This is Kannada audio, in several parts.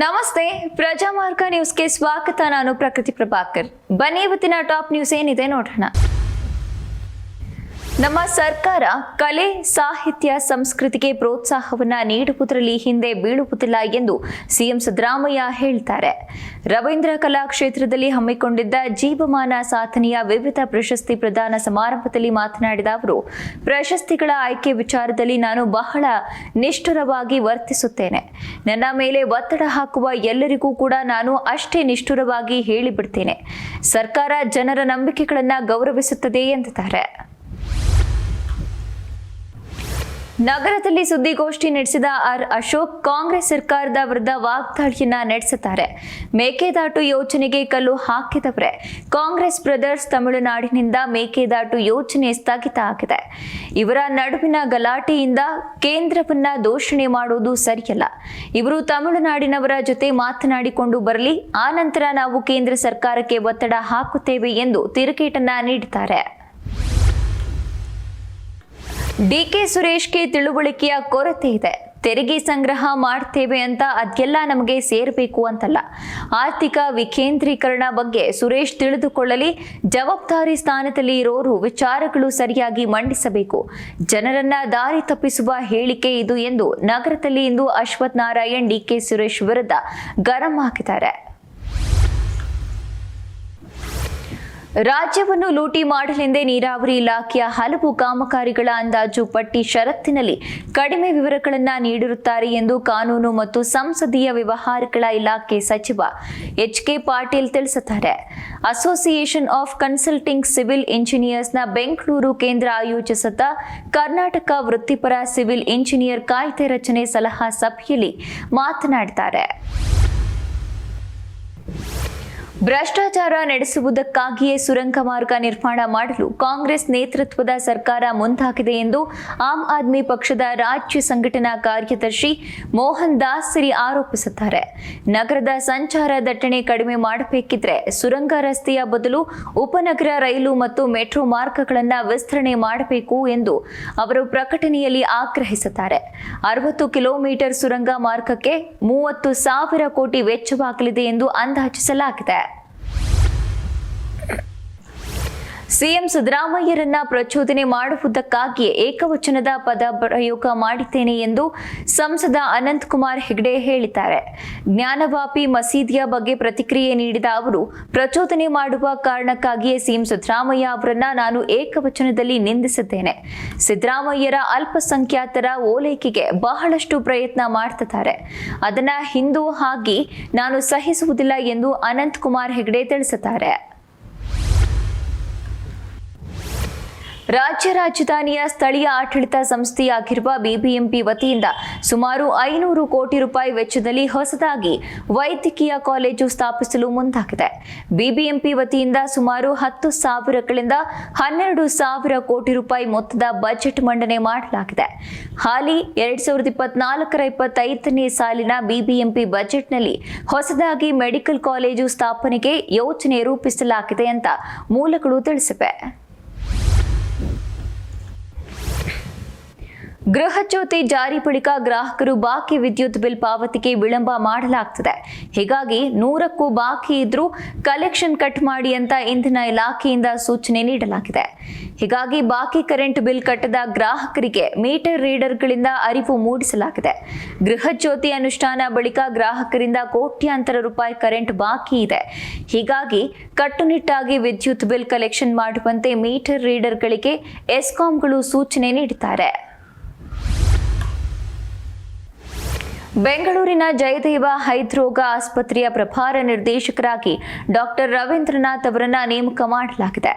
ನಮಸ್ತೆ ಪ್ರಜಾಮಾರ್ಗ ನ್ಯೂಸ್ಗೆ ಸ್ವಾಗತ. ನಾನು ಪ್ರಕೃತಿ ಪ್ರಭಾಕರ್. ಬನ್ನಿ ಇವತ್ತಿನ ಟಾಪ್ ನ್ಯೂಸ್ ಏನಿದೆ ನೋಡೋಣ. ನಮ್ಮ ಸರ್ಕಾರ ಕಲೆ, ಸಾಹಿತ್ಯ, ಸಂಸ್ಕೃತಿಗೆ ಪ್ರೋತ್ಸಾಹವನ್ನ ನೀಡುವುದರಲ್ಲಿ ಹಿಂದೆ ಬೀಳುವುದಿಲ್ಲ ಎಂದು ಸಿಎಂ ಸಿದ್ದರಾಮಯ್ಯ ಹೇಳ್ತಾರೆ. ರವೀಂದ್ರ ಕಲಾ ಕ್ಷೇತ್ರದಲ್ಲಿ ಹಮ್ಮಿಕೊಂಡಿದ್ದ ಜೀವಮಾನ ಸಾಧನೆಯ ವಿವಿಧ ಪ್ರಶಸ್ತಿ ಪ್ರದಾನ ಸಮಾರಂಭದಲ್ಲಿ ಮಾತನಾಡಿದ ಅವರು, ಪ್ರಶಸ್ತಿಗಳ ಆಯ್ಕೆ ವಿಚಾರದಲ್ಲಿ ನಾನು ಬಹಳ ನಿಷ್ಠುರವಾಗಿ ವರ್ತಿಸುತ್ತೇನೆ. ನನ್ನ ಮೇಲೆ ಒತ್ತಡ ಹಾಕುವ ಎಲ್ಲರಿಗೂ ಕೂಡ ನಾನು ಅಷ್ಟೇ ನಿಷ್ಠುರವಾಗಿ ಹೇಳಿಬಿಡ್ತೇನೆ. ಸರ್ಕಾರ ಜನರ ನಂಬಿಕೆಗಳನ್ನು ಗೌರವಿಸುತ್ತದೆ ಎಂದಿದ್ದಾರೆ. ನಗರದಲ್ಲಿ ಸುದ್ದಿಗೋಷ್ಠಿ ನಡೆಸಿದ ಆರ್ ಅಶೋಕ್, ಕಾಂಗ್ರೆಸ್ ಸರ್ಕಾರದ ವಿರುದ್ಧ ವಾಗ್ದಾಳಿಯನ್ನ ನಡೆಸುತ್ತಾರೆ. ಮೇಕೆದಾಟು ಯೋಜನೆಗೆ ಕಲ್ಲು ಹಾಕಿದವರೇ. ಕಾಂಗ್ರೆಸ್ ಬ್ರದರ್ಸ್ ತಮಿಳುನಾಡಿನಿಂದ ಮೇಕೆದಾಟು ಯೋಜನೆ ಸ್ಥಗಿತ ಆಗಿದೆ. ಇವರ ನಡುವಿನ ಗಲಾಟೆಯಿಂದ ಕೇಂದ್ರವನ್ನ ದೂಷಣೆ ಮಾಡುವುದು ಸರಿಯಲ್ಲ. ಇವರು ತಮಿಳುನಾಡಿನವರ ಜೊತೆ ಮಾತನಾಡಿಕೊಂಡು ಬರಲಿ, ಆ ನಂತರ ನಾವು ಕೇಂದ್ರ ಸರ್ಕಾರಕ್ಕೆ ಒತ್ತಡ ಹಾಕುತ್ತೇವೆ ಎಂದು ತಿರುಗೇಟನ್ನ ನೀಡಿದ್ದಾರೆ. ಡಿಕೆ ಸುರೇಶ್ಗೆ ತಿಳುವಳಿಕೆಯ ಕೊರತೆ ಇದೆ. ತೆರಿಗೆ ಸಂಗ್ರಹ ಮಾಡ್ತೇವೆ ಅಂತ ಅದೆಲ್ಲ ನಮಗೆ ಸೇರಬೇಕು ಅಂತಲ್ಲ. ಆರ್ಥಿಕ ವಿಕೇಂದ್ರೀಕರಣ ಬಗ್ಗೆ ಸುರೇಶ್ ತಿಳಿದುಕೊಳ್ಳಲಿ, ಜವಾಬ್ದಾರಿ ಸ್ಥಾನದಲ್ಲಿ ಇರೋರು ವಿಚಾರಗಳು ಸರಿಯಾಗಿ ಮಂಡಿಸಬೇಕು. ಜನರನ್ನ ದಾರಿ ತಪ್ಪಿಸುವ ಹೇಳಿಕೆ ಇದು ಎಂದು ನಗರದಲ್ಲಿ ಇಂದು ಅಶ್ವಥ್ ನಾರಾಯಣ್ ಡಿಕೆ ಸುರೇಶ್ ವಿರುದ್ಧ ಗರಂ ಹಾಕಿದ್ದಾರೆ. ರಾಜ್ಯವನ್ನು ಲೂಟಿ ಮಾಡಲೆಂದೇ ನೀರಾವರಿ ಇಲಾಖೆಯ ಹಲವು ಕಾಮಗಾರಿಗಳ ಅಂದಾಜು ಪಟ್ಟಿ ಷರತ್ತಿನಲ್ಲಿ ಕಡಿಮೆ ವಿವರಗಳನ್ನು ನೀಡಿರುತ್ತಾರೆ ಎಂದು ಕಾನೂನು ಮತ್ತು ಸಂಸದೀಯ ವ್ಯವಹಾರಗಳ ಇಲಾಖೆ ಸಚಿವ ಎಚ್ ಕೆ ಪಾಟೀಲ್ ತಿಳಿಸುತ್ತಾರೆ ಅಸೋಸಿಯೇಷನ್ ಆಫ್ ಕನ್ಸಲ್ಟಿಂಗ್ ಸಿವಿಲ್ ಇಂಜಿನಿಯರ್ಸ್ನ ಬೆಂಗಳೂರು ಕೇಂದ್ರ ಆಯೋಜಿಸಿದ್ದ ಕರ್ನಾಟಕ ವೃತ್ತಿಪರ ಸಿವಿಲ್ ಇಂಜಿನಿಯರ್ ಕಾಯ್ದೆ ರಚನೆ ಸಲಹಾ ಸಭೆಯಲ್ಲಿ ಮಾತನಾಡಿದ್ದಾರೆ. ಭ್ರಷ್ಟಾಚಾರ ನಡೆಸುವುದಕ್ಕಾಗಿಯೇ ಸುರಂಗ ಮಾರ್ಗ ನಿರ್ಮಾಣ ಮಾಡಲು ಕಾಂಗ್ರೆಸ್ ನೇತೃತ್ವದ ಸರ್ಕಾರ ಮುಂದಾಗಿದೆ ಎಂದು ಆಮ್ ಆದ್ಮಿ ಪಕ್ಷದ ರಾಜ್ಯ ಸಂಘಟನಾ ಕಾರ್ಯದರ್ಶಿ ಮೋಹನ್ ದಾಸ್ ಸಿರಿ ಆರೋಪಿಸಿದ್ದಾರೆ. ನಗರದ ಸಂಚಾರ ದಟ್ಟಣೆ ಕಡಿಮೆ ಮಾಡಬೇಕಿದ್ರೆ ಸುರಂಗ ರಸ್ತೆಯ ಬದಲು ಉಪನಗರ ರೈಲು ಮತ್ತು ಮೆಟ್ರೋ ಮಾರ್ಗಗಳನ್ನು ವಿಸ್ತರಣೆ ಮಾಡಬೇಕು ಎಂದು ಅವರು ಪ್ರಕಟಣೆಯಲ್ಲಿ ಆಗ್ರಹಿಸುತ್ತಾರೆ ಅರವತ್ತು ಕಿಲೋಮೀಟರ್ ಸುರಂಗ ಮಾರ್ಗಕ್ಕೆ ಮೂವತ್ತು ಸಾವಿರ ಕೋಟಿ ವೆಚ್ಚವಾಗಲಿದೆ ಎಂದು ಅಂದಾಜಿಸಲಾಗಿದೆ. ಸಿಎಂ ಸಿದ್ದರಾಮಯ್ಯರನ್ನ ಪ್ರಚೋದನೆ ಮಾಡುವುದಕ್ಕಾಗಿ ಏಕವಚನದ ಪದ ಪ್ರಯೋಗ ಮಾಡಿದ್ದೇನೆ ಎಂದು ಸಂಸದ ಅನಂತ್ ಕುಮಾರ್ ಹೆಗ್ಡೆ ಹೇಳಿದ್ದಾರೆ. ಜ್ಞಾನವಾಪಿ ಮಸೀದಿಯ ಬಗ್ಗೆ ಪ್ರತಿಕ್ರಿಯೆ ನೀಡಿದ ಅವರು, ಪ್ರಚೋದನೆ ಮಾಡುವ ಕಾರಣಕ್ಕಾಗಿಯೇ ಸಿಎಂ ಸಿದ್ದರಾಮಯ್ಯ ಅವರನ್ನ ನಾನು ಏಕವಚನದಲ್ಲಿ ನಿಂದಿಸಿದ್ದೇನೆ. ಸಿದ್ದರಾಮಯ್ಯರ ಅಲ್ಪಸಂಖ್ಯಾತರ ಓಲೈಕೆಗೆ ಬಹಳಷ್ಟು ಪ್ರಯತ್ನ ಮಾಡ್ತಿದ್ದಾರೆ. ಅದನ್ನ ಹಿಂದೂ ಆಗಿ ನಾನು ಸಹಿಸುವುದಿಲ್ಲ ಎಂದು ಅನಂತ್ ಕುಮಾರ್ ಹೆಗ್ಡೆ ತಿಳಿಸಿದ್ದಾರೆ. ರಾಜ್ಯ ರಾಜಧಾನಿಯ ಸ್ಥಳೀಯ ಆಡಳಿತ ಸಂಸ್ಥೆಯಾಗಿರುವ ಬಿಬಿಎಂಪಿ ವತಿಯಿಂದ ಸುಮಾರು ಐನೂರು ಕೋಟಿ ರೂಪಾಯಿ ವೆಚ್ಚದಲ್ಲಿ ಹೊಸದಾಗಿ ವೈದ್ಯಕೀಯ ಕಾಲೇಜು ಸ್ಥಾಪಿಸಲು ಮುಂದಾಗಿದೆ. ಬಿಬಿಎಂಪಿ ವತಿಯಿಂದ ಸುಮಾರು ಹತ್ತು ಸಾವಿರಗಳಿಂದ ಹನ್ನೆರಡು ಸಾವಿರ ಕೋಟಿ ರೂಪಾಯಿ ಮೊತ್ತದ ಬಜೆಟ್ ಮಂಡನೆ ಮಾಡಲಾಗಿದೆ. ಹಾಲಿ ಎರಡ್ ಸಾವಿರದ ಇಪ್ಪತ್ನಾಲ್ಕರ ಇಪ್ಪತ್ತೈದನೇ ಸಾಲಿನ ಬಿಬಿಎಂಪಿ ಬಜೆಟ್ನಲ್ಲಿ ಹೊಸದಾಗಿ ಮೆಡಿಕಲ್ ಕಾಲೇಜು ಸ್ಥಾಪನೆಗೆ ಯೋಜನೆ ರೂಪಿಸಲಾಗಿದೆ ಅಂತ ಮೂಲಗಳು ತಿಳಿಸಿವೆ. ಗೃಹ ಜ್ಯೋತಿ ಜಾರಿ ಬಳಿಕ ಗ್ರಾಹಕರು ಬಾಕಿ ವಿದ್ಯುತ್ ಬಿಲ್ ಪಾವತಿಗೆ ವಿಳಂಬ ಮಾಡಲಾಗ್ತದೆ. ಹೀಗಾಗಿ ನೂರಕ್ಕೂ ಬಾಕಿ ಇದ್ರೂ ಕಲೆಕ್ಷನ್ ಕಟ್ ಮಾಡಿ ಅಂತ ಇಂಧನ ಇಲಾಖೆಯಿಂದ ಸೂಚನೆ ನೀಡಲಾಗಿದೆ. ಹೀಗಾಗಿ ಬಾಕಿ ಕರೆಂಟ್ ಬಿಲ್ ಕಟ್ಟದ ಗ್ರಾಹಕರಿಗೆ ಮೀಟರ್ ರೀಡರ್ಗಳಿಂದ ಅರಿವು ಮೂಡಿಸಲಾಗಿದೆ. ಗೃಹಜ್ಯೋತಿ ಅನುಷ್ಠಾನ ಬಳಿಕ ಗ್ರಾಹಕರಿಂದ ಕೋಟ್ಯಾಂತರ ರೂಪಾಯಿ ಕರೆಂಟ್ ಬಾಕಿ ಇದೆ. ಹೀಗಾಗಿ ಕಟ್ಟುನಿಟ್ಟಾಗಿ ವಿದ್ಯುತ್ ಬಿಲ್ ಕಲೆಕ್ಷನ್ ಮಾಡುವಂತೆ ಮೀಟರ್ ರೀಡರ್ಗಳಿಗೆ ಎಸ್ಕಾಂಗಳು ಸೂಚನೆ ನೀಡಿದ್ದಾರೆ. ಬೆಂಗಳೂರಿನ ಜಯದೇವ ಹೈದ್ರೋಗ ಆಸ್ಪತ್ರೆಯ ಪ್ರಭಾರ ನಿರ್ದೇಶಕರಾಗಿ ಡಾಕ್ಟರ್ ರವೀಂದ್ರನಾಥ್ ಅವರನ್ನ ನೇಮಕ ಮಾಡಲಾಗಿದೆ.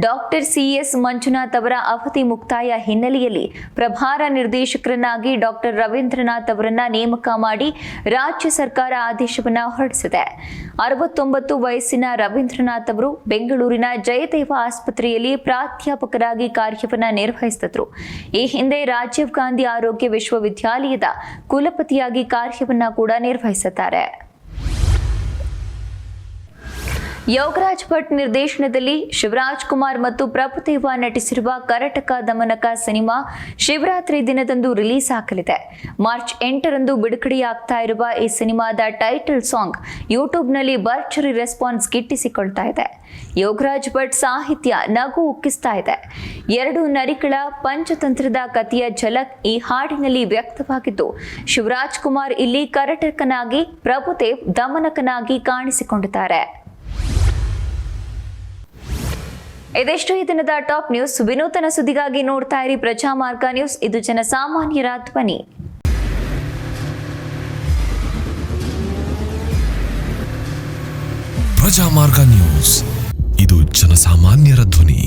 ಡಾಕ್ಟರ್ ಸಿಎಸ್ ಮಂಜುನಾಥ್ ಅವರ ಅವಧಿ ಮುಕ್ತಾಯ ಹಿನ್ನೆಲೆಯಲ್ಲಿ ಪ್ರಭಾರ ನಿರ್ದೇಶಕರನ್ನಾಗಿ ಡಾಕ್ಟರ್ ರವೀಂದ್ರನಾಥ್ ಅವರನ್ನ ನೇಮಕ ಮಾಡಿ ರಾಜ್ಯ ಸರ್ಕಾರ ಆದೇಶವನ್ನ ಹೊರಡಿಸಿದೆ. ಅರವತ್ತೊಂಬತ್ತು ವಯಸ್ಸಿನ ರವೀಂದ್ರನಾಥ್ ಅವರು ಬೆಂಗಳೂರಿನ ಜಯದೇವ ಆಸ್ಪತ್ರೆಯಲ್ಲಿ ಪ್ರಾಧ್ಯಾಪಕರಾಗಿ ಕಾರ್ಯವನ್ನ ನಿರ್ವಹಿಸಿದ್ರು. ಈ ಹಿಂದೆ ರಾಜೀವ್ ಗಾಂಧಿ ಆರೋಗ್ಯ ವಿಶ್ವವಿದ್ಯಾಲಯದ ಕುಲಪತಿಯಾಗಿ ಕಾರ್ಯವನ್ನ ಕೂಡ ನಿರ್ವಹಿಸುತ್ತಾರೆ. ಯೋಗರಾಜ್ ಭಟ್ ನಿರ್ದೇಶನದಲ್ಲಿ ಶಿವರಾಜ್ ಕುಮಾರ್ ಮತ್ತು ಪ್ರಭುದೇವ ನಟಿಸಿರುವ ಕರಟಕ ದಮನಕ ಸಿನಿಮಾ ಶಿವರಾತ್ರಿ ದಿನದಂದು ರಿಲೀಸ್ ಆಗಲಿದೆ. ಮಾರ್ಚ್ ಎಂಟರಂದು ಬಿಡುಗಡೆಯಾಗ್ತಾ ಇರುವ ಈ ಸಿನಿಮಾದ ಟೈಟಲ್ ಸಾಂಗ್ ಯೂಟ್ಯೂಬ್ನಲ್ಲಿ ಭರ್ಚರಿ ರೆಸ್ಪಾನ್ಸ್ ಗಿಟ್ಟಿಸಿಕೊಳ್ತಾ ಇದೆ. ಯೋಗರಾಜ್ ಭಟ್ ಸಾಹಿತ್ಯ ನಗು ಉಕ್ಕಿಸ್ತಾ ಇದೆ. ಎರಡು ನರಿಗಳ ಪಂಚತಂತ್ರದ ಕಥೆಯ ಝಲಕ್ ಈ ಹಾಡಿನಲ್ಲಿ ವ್ಯಕ್ತವಾಗಿದ್ದು, ಶಿವರಾಜ್ ಕುಮಾರ್ ಇಲ್ಲಿ ಕರಟಕನಾಗಿ ಪ್ರಭುದೇವ್ ದಮನಕನಾಗಿ ಕಾಣಿಸಿಕೊಂಡಿದ್ದಾರೆ. ಇದೆಷ್ಟು ಈ ದಿನದ ಟಾಪ್ ನ್ಯೂಸ್. ವಿನೂತನ ಸುದ್ದಿಗಾಗಿ ನೋಡ್ತಾ ಇರಿ ಪ್ರಜಾಮಾರ್ಗ ನ್ಯೂಸ್. ಇದು ಜನಸಾಮಾನ್ಯರ ಧ್ವನಿ. ಪ್ರಜಾಮಾರ್ಗ ನ್ಯೂಸ್. ಇದು ಜನಸಾಮಾನ್ಯರ ಧ್ವನಿ.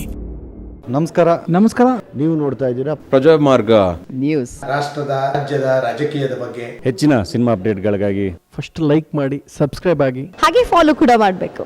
ನಮಸ್ಕಾರ. ನಮಸ್ಕಾರ. ನೀವು ನೋಡ್ತಾ ಇದ್ದೀರಾ ಪ್ರಜಾಮಾರ್ಗ ನ್ಯೂಸ್. ರಾಷ್ಟ್ರದ ರಾಜ್ಯದ ರಾಜಕೀಯದ ಬಗ್ಗೆ. ಹೆಚ್ಚಿನ ಸಿನಿಮಾ ಅಪ್ಡೇಟ್ಗಳಿಗಾಗಿ ಫಸ್ಟ್ ಲೈಕ್ ಮಾಡಿ ಸಬ್ಸ್ಕ್ರೈಬ್ ಆಗಿ. ಹಾಗೆ ಫಾಲೋ ಕೂಡ ಮಾಡಬೇಕು.